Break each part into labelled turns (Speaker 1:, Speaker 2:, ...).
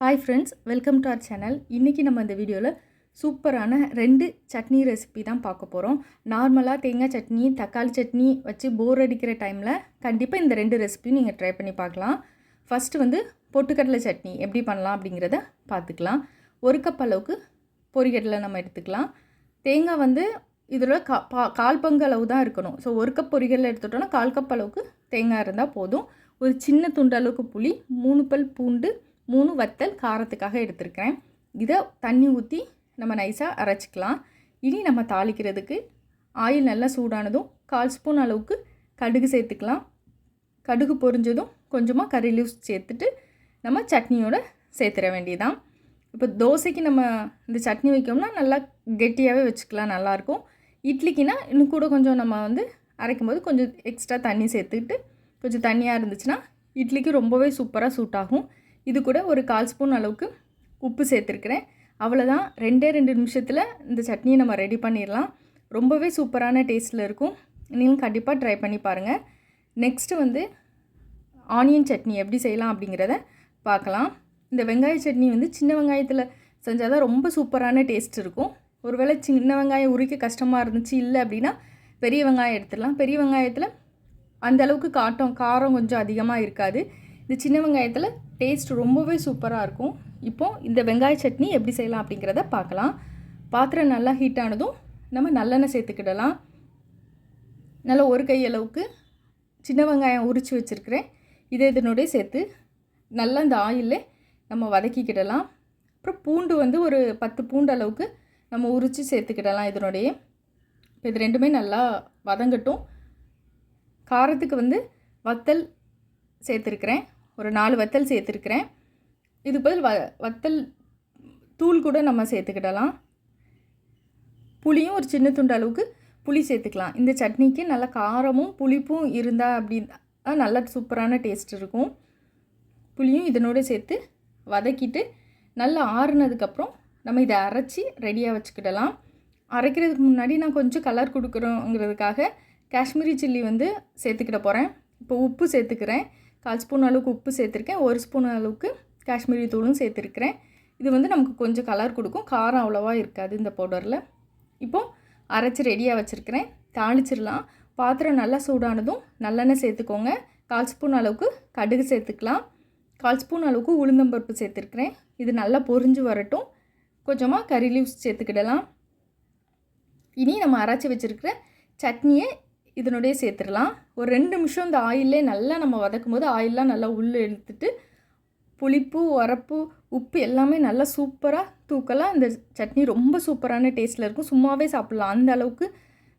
Speaker 1: Hi friends welcome to our channel இன்றைக்கி நம்ம இந்த வீடியோவில் சூப்பரான ரெண்டு சட்னி ரெசிபி தான் பார்க்க போகிறோம் நார்மலாக தேங்காய் சட்னி தக்காளி சட்னி வச்சு போர் அடிக்கிற டைமில் கண்டிப்பாக இந்த ரெண்டு ரெசிபியும் நீங்கள் ட்ரை பண்ணி பார்க்கலாம். ஃபஸ்ட்டு வந்து பொட்டுக்கடலை சட்னி எப்படி பண்ணலாம் அப்படிங்கிறத பார்த்துக்கலாம். ஒரு கப் அளவுக்கு பொரிகடலை நம்ம எடுத்துக்கலாம். தேங்காய் வந்து இதில் கா பா கால் பங்கு அளவு தான் இருக்கணும். ஸோ ஒரு கப் பொரிகடலை எடுத்துட்டோன்னா கால் கப் அளவுக்கு தேங்காய் இருந்தால் போதும். ஒரு சின்ன துண்டு அளவுக்கு புளி மூணு பல் பூண்டு மூணு வத்தல் காரத்துக்காக எடுத்திருக்கிறேன். இதை தண்ணி ஊற்றி நம்ம நைஸாக அரைச்சிக்கலாம். இனி நம்ம தாளிக்கிறதுக்கு ஆயில் நல்லா சூடானதும் கால் ஸ்பூன் அளவுக்கு கடுகு சேர்த்துக்கலாம். கடுகு பொரிஞ்சதும் கொஞ்சமாக கறி லீவ்ஸ் சேர்த்துட்டு நம்ம சட்னியோடு சேர்த்துட வேண்டியதான் இப்போ தோசைக்கு நம்ம இந்த சட்னி வைக்கோம்னா நல்லா கெட்டியாகவே வச்சுக்கலாம் நல்லாயிருக்கும் இட்லிக்குனா இன்னும் கூட கொஞ்சம் நம்ம வந்து அரைக்கும் போது கொஞ்சம் எக்ஸ்ட்ரா தண்ணி சேர்த்துக்கிட்டு கொஞ்சம் தண்ணியாக இருந்துச்சுன்னா இட்லிக்கு ரொம்பவே சூப்பராக சூட் ஆகும். இது கூட ஒரு கால் ஸ்பூன் அளவுக்கு உப்பு சேர்த்துருக்குறேன். அவ்வளோதான் ரெண்டே ரெண்டு நிமிஷத்தில் இந்த சட்னியை நம்ம ரெடி பண்ணிடலாம். ரொம்பவே சூப்பரான டேஸ்ட்டில் இருக்கும். நீங்களும் கண்டிப்பாக ட்ரை பண்ணி பாருங்கள் நெக்ஸ்ட்டு வந்து ஆனியன் சட்னி எப்படி செய்யலாம் அப்படிங்கிறத பார்க்கலாம். இந்த வெங்காய சட்னி வந்து சின்ன வெங்காயத்தில் செஞ்சால் தான் ரொம்ப சூப்பரான டேஸ்ட் இருக்கும். ஒருவேளை சின்ன வெங்காயம் உரிக்க கஷ்டமாக இருந்துச்சு இல்லை அப்படின்னா பெரிய வெங்காயம் எடுத்துடலாம். பெரிய வெங்காயத்தில் அந்த அளவுக்கு காட்டம் காரம் கொஞ்சம் அதிகமாக இருக்காது. இந்த சின்ன வெங்காயத்தில் டேஸ்ட் ரொம்பவே சூப்பராக இருக்கும். இப்போது இந்த வெங்காய சட்னி எப்படி செய்யலாம் அப்படிங்கிறத பார்க்கலாம். பாத்திரம் நல்லா ஹீட் ஆனதும் நம்ம நல்லெண்ணெய் சேர்த்துக்கிடலாம். நல்லா ஒரு கை அளவுக்கு சின்ன வெங்காயம் உரித்து வச்சுருக்கிறேன். இதை இதனுடைய சேர்த்து நல்லா இந்த ஆயிலே நம்ம வதக்கிக்கிடலாம். அப்புறம் பூண்டு வந்து ஒரு பத்து பூண்டு அளவுக்கு நம்ம உரித்து சேர்த்துக்கிடலாம் இதனுடைய இப்போ இது ரெண்டுமே நல்லா வதங்கட்டும். காரத்துக்கு வந்து வத்தல் சேர்த்துருக்குறேன். ஒரு நாலு வத்தல் சேர்த்துருக்குறேன். இது பதில் வ வத்தல் தூள் கூட நம்ம சேர்த்துக்கிடலாம். புளியும் ஒரு சின்ன துண்டு அளவுக்கு புளி சேர்த்துக்கலாம். இந்த சட்னிக்கு நல்ல காரமும் புளிப்பும் இருந்தால் அப்படின்னா நல்ல சூப்பரான டேஸ்ட் இருக்கும். புளியும் இதனோடு சேர்த்து வதக்கிட்டு நல்லா ஆறுனதுக்கப்புறம் நம்ம இதை அரைச்சி ரெடியாக வச்சுக்கிடலாம். அரைக்கிறதுக்கு முன்னாடி நான் கொஞ்சம் கலர் கொடுக்குறோங்கிறதுக்காக காஷ்மீரி சில்லி வந்து சேர்த்துக்கிட போகிறேன் இப்போ உப்பு சேர்த்துக்கிறேன். கால் ஸ்பூன் அளவுக்கு உப்பு சேர்த்துருக்கேன். ஒரு ஸ்பூன் அளவுக்கு காஷ்மீரி தூளும் சேர்த்துருக்கிறேன். இது வந்து நமக்கு கொஞ்சம் கலர் கொடுக்கும். காரம் அவ்வளோவா இருக்காது இந்த பவுடரில் இப்போது அரைச்சி ரெடியாக வச்சுருக்கிறேன். தாளிச்சிடலாம். பாத்திரம் நல்லா சூடானதும் நல்லெண்ணெய் சேர்த்துக்கோங்க. கால் ஸ்பூன் அளவுக்கு கடுகு சேர்த்துக்கலாம். கால் ஸ்பூன் அளவுக்கு உளுந்தம்பருப்பு சேர்த்துருக்குறேன். இது நல்லா பொரிஞ்சு வரட்டும். கொஞ்சமாக கறி லீவ்ஸ் சேர்த்துக்கிடலாம். இனி நம்ம அரைச்சி வச்சுருக்கிற சட்னியை இதனுடைய சேர்த்துடலாம். ஒரு ரெண்டு நிமிஷம் இந்த ஆயிலே நல்லா நம்ம வதக்கும் போது ஆயிலெலாம் நல்லா உள்ளே எடுத்துட்டு புளிப்பு உரப்பு உப்பு எல்லாமே நல்லா சூப்பராக தூக்கலாம் இந்த சட்னி ரொம்ப சூப்பரான டேஸ்ட்டில் இருக்கும். சும்மாவே சாப்பிட்லாம். அந்த அளவுக்கு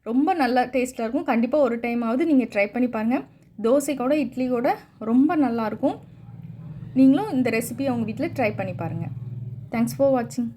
Speaker 1: ரொம்ப நல்ல டேஸ்ட்டில் இருக்கும். கண்டிப்பாக ஒரு டைமாவது நீங்கள் ட்ரை பண்ணி பாருங்கள் தோசை கூட இட்லி கூட ரொம்ப நல்லாயிருக்கும் நீங்களும் இந்த ரெசிபியை உங்கள் வீட்டில் ட்ரை பண்ணி பாருங்கள் தேங்க்ஸ் ஃபார் வாட்சிங்